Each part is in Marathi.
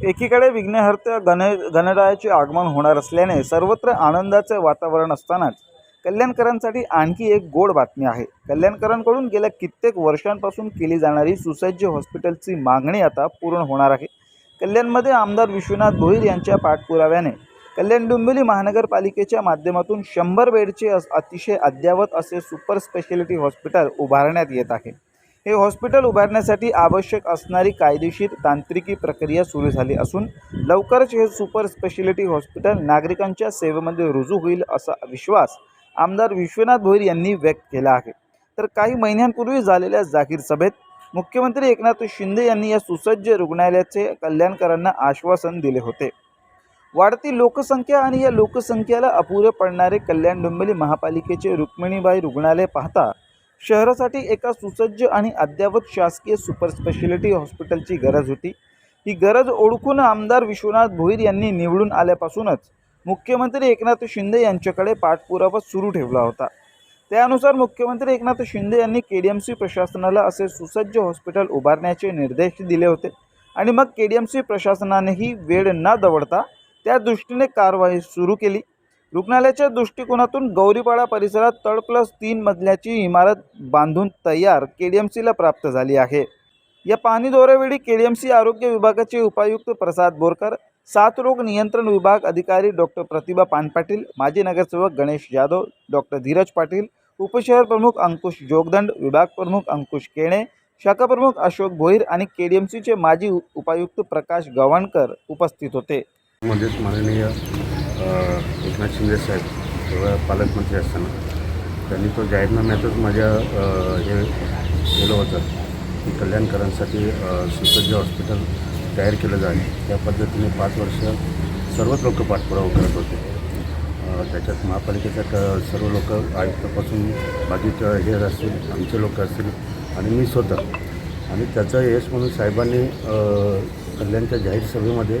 एकीकडे विघ्नहर्त्या गण गणरायाचे आगमन होणार असल्याने सर्वत्र आनंदाचे वातावरण असतानाच कल्याणकरांसाठी आणखी एक गोड बातमी आहे. कल्याणकरांकडून गेल्या कित्येक वर्षांपासून केली जाणारी सुसज्ज हॉस्पिटलची मागणी आता पूर्ण होणार आहे. कल्याणमध्ये आमदार विश्वनाथ भोईर यांच्या पाठपुराव्याने कल्याण डोंबिवली महानगरपालिकेच्या माध्यमातून शंभर बेडचे अतिशय अद्ययावत असे सुपर स्पेशालिटी हॉस्पिटल उभारण्यात येत आहे. हे हॉस्पिटल उभारण्यासाठी आवश्यक असणारी कायदेशीर तांत्रिकी प्रक्रिया सुरू झाली असून लवकरच हे सुपर स्पेशालिटी हॉस्पिटल नागरिकांच्या सेवेमध्ये रुजू होईल असा विश्वास आमदार विश्वनाथ भोईर यांनी व्यक्त केला आहे. तर काही महिन्यांपूर्वी झालेल्या जाहीर सभेत मुख्यमंत्री एकनाथ शिंदे यांनी या सुसज्ज रुग्णालयाचे कल्याणकरांना आश्वासन दिले होते. वाढती लोकसंख्या आणि या लोकसंख्येला अपुरे पडणारे कल्याण डोंबिवली महापालिकेचे रुक्मिणीबाई रुग्णालय पाहता शहरासाठी एका सुसज्ज आणि अद्ययावत शासकीय सुपर स्पेशालिटी हॉस्पिटलची गरज होती. ही गरज ओळखून आमदार विश्वनाथ भोईर यांनी निवडून आल्यापासूनच मुख्यमंत्री एकनाथ शिंदे यांच्याकडे पाठपुरावा सुरू ठेवला होता. त्यानुसार मुख्यमंत्री एकनाथ शिंदे यांनी के डी एम सी प्रशासनाला असे सुसज्ज हॉस्पिटल उभारण्याचे निर्देश दिले होते आणि मग के डी एम सी प्रशासनानेही वेळ न दवडता त्या दृष्टीने कारवाई सुरू केली. रुग्णालयाच्या दृष्टिकोनातून गौरीपाडा परिसरात तळ प्लस तीन मजल्याची इमारत बांधून तयार के डी एम सीला प्राप्त झाली आहे. या पाणी दौऱ्यावेळी के डी एम सी आरोग्य विभागाचे उपायुक्त प्रसाद बोरकर साथरोग नियंत्रण विभाग अधिकारी डॉक्टर प्रतिभा पानपाटील माजी नगरसेवक गणेश यादव डॉक्टर धीरज पाटील उपशहर प्रमुख अंकुश जोगदंड विभाग प्रमुख अंकुश केणे शाखा प्रमुख अशोक भोईर आणि के डी एम सीचे माजी उपायुक्त प्रकाश गव्हाणकर उपस्थित होते. मध्येच माननीय एकनाथ शिंदे साहेब जेव्हा पालकमंत्री असताना त्यांनी तो जाहीरनाम्यातच माझ्या हे केलं होतं की कल्याणकरांसाठी सुसज्ज हॉस्पिटल तयार केलं जाईल. त्या पद्धतीने पाच वर्ष सर्वच लोक पाठपुरावा करत होते. त्याच्यात महापालिकेच्या क सर्व लोक आयुक्तापासून बाकी हे असतील आमचे लोक असतील आणि मी स्वतः. आणि त्याचं यश म्हणून साहेबांनी कल्याणच्या जाहीर सभेमध्ये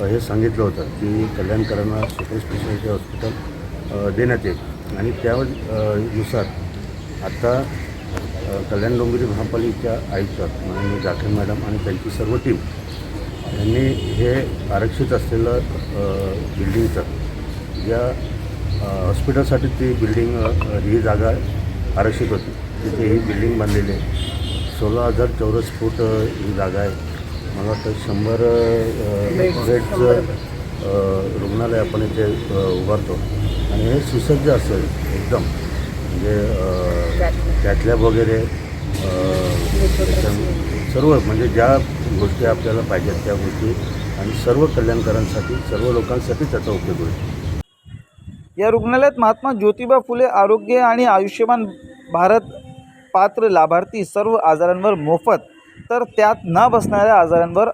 हे सांगितलं होतं की कल्याणकरांना सुपर स्पेशालिटी हॉस्पिटल देण्यात येईल. आणि त्यानुसार आत्ता आता कल्याण डोंबिवली महापालिकेच्या आयुक्त माननीय जाखर मॅडम आणि त्यांची सर्व टीम यांनी हे आरक्षित असलेलं बिल्डिंगचं या हॉस्पिटलसाठी ती बिल्डिंग ही जागा आरक्षित होती. तिथे ही बिल्डिंग बांधलेली आहे. सोळा हजार चौरस फूट ही जागा आहे. मला वाटतं शंभर बेडचं रुग्णालय आपण इथे उभारतो. आणि हे सुसज्ज असेल एकदम. म्हणजे कॅटलॅब वगैरे सर्व म्हणजे ज्या गोष्टी आपल्याला पाहिजेत त्या गोष्टी. आणि सर्व कल्याणकारांसाठी सर्व लोकांसाठी त्याचा उपयोग होईल. या रुग्णालयात महात्मा ज्योतिबा फुले आरोग्य आणि आयुष्यमान भारत पात्र लाभार्थी सर्व आजारांवर मोफत तर त्यात न बसणाऱ्या आजारांवर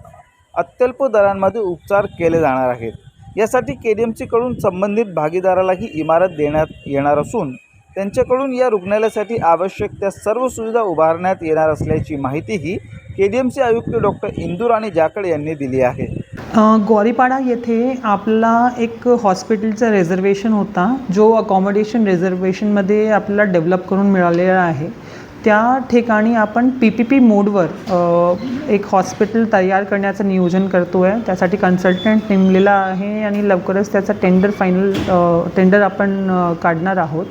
अत्यल्प दरांमध्ये उपचार केले जाणार आहेत. यासाठी के डी एम सीकडून संबंधित भागीदारालाही इमारत देण्यात येणार असून त्यांच्याकडून या रुग्णालयासाठी आवश्यक त्या सर्व सुविधा उभारण्यात येणार असल्याची माहितीही के डी एम सी आयुक्त डॉक्टर इंदूर आणि जाकड यांनी दिली आहे. गौरीपाडा येथे आपला एक हॉस्पिटलचा रिझर्वेशन होता जो अकॉमोडेशन रिझर्वेशनमध्ये आपल्याला डेव्हलप करून मिळालेला आहे. त्या ठिकाणी आपण पी पी पी मोडवर एक हॉस्पिटल तयार करण्याचं नियोजन करतो आहे त्यासाठी कन्सल्टंट नेमलेला आहे आणि लवकरच त्याचा टेंडर फायनल टेंडर आपण काढणार आहोत.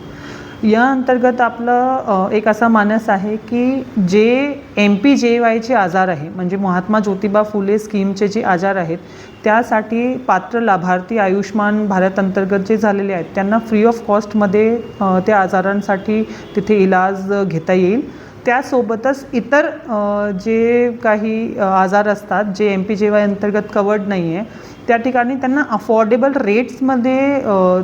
या अंतर्गत आपलं एक असा मानस आहे की जे एम पी जे वायचे आजार आहे म्हणजे महात्मा ज्योतिबा फुले स्कीमचे जे आजार आहेत त्यासाठी पात्र लाभार्थी आयुष्मान भारत अंतर्गत जे झालेले आहेत त्यांना फ्री ऑफ कॉस्टमध्ये त्या आजारांसाठी तिथे इलाज घेता येईल. त्यासोबतच इतर जे काही आजार असतात जे एम पी जे वाय अंतर्गत कवर्ड नाही आहे त्या ठिकाणी त्यांना अफोर्डेबल रेट्समध्ये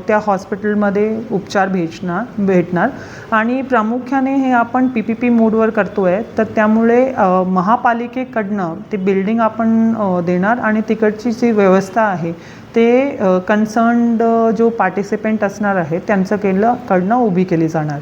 त्या हॉस्पिटलमध्ये उपचार भेटणार भेटणार. आणि प्रामुख्याने हे आपण पी पी पी मोडवर करतो आहे तर त्यामुळे महापालिकेकडनं ते बिल्डिंग आपण देणार आणि तिकडची जी व्यवस्था आहे ते कन्सर्न्ड जो पार्टिसिपेंट असणार आहे त्यांचं केलं कडनं उभी केली जाणार.